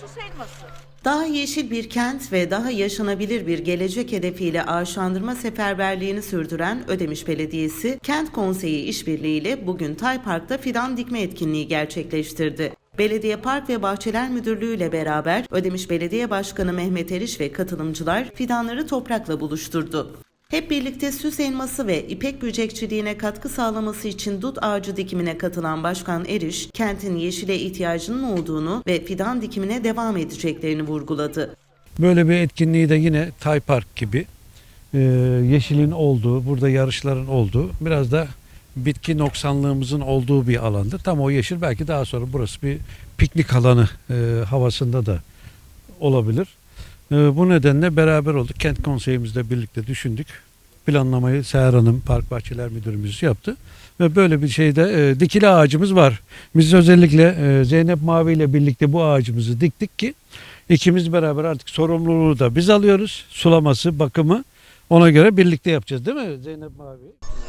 sus elması. Daha yeşil bir kent ve daha yaşanabilir bir gelecek hedefiyle ağaçlandırma seferberliğini sürdüren Ödemiş Belediyesi, Kent Konseyi işbirliğiyle bugün Tay Park'ta fidan dikme etkinliği gerçekleştirdi. Belediye Park ve Bahçeler Müdürlüğü ile beraber Ödemiş Belediye Başkanı Mehmet Eriş ve katılımcılar fidanları toprakla buluşturdu. Hep birlikte süs elması ve ipek böcekçiliğine katkı sağlaması için dut ağacı dikimine katılan Başkan Eriş, kentin yeşile ihtiyacının olduğunu ve fidan dikimine devam edeceklerini vurguladı. Böyle bir etkinliği de yine Tay Park gibi e, yeşilin olduğu, burada yarışların olduğu, biraz da bitki noksanlığımızın olduğu bir alandı. Tam o yeşil belki daha sonra burası bir piknik alanı e, havasında da olabilir. E, bu nedenle beraber olduk. Kent konseyimizle birlikte düşündük. Planlamayı Seher Hanım, Park Bahçeler Müdürümüz yaptı. Ve böyle bir şeyde e, dikili ağacımız var. Biz özellikle e, Zeynep Mavi ile birlikte bu ağacımızı diktik ki ikimiz beraber artık sorumluluğu da biz alıyoruz. Sulaması, bakımı ona göre birlikte yapacağız değil mi Zeynep Mavi?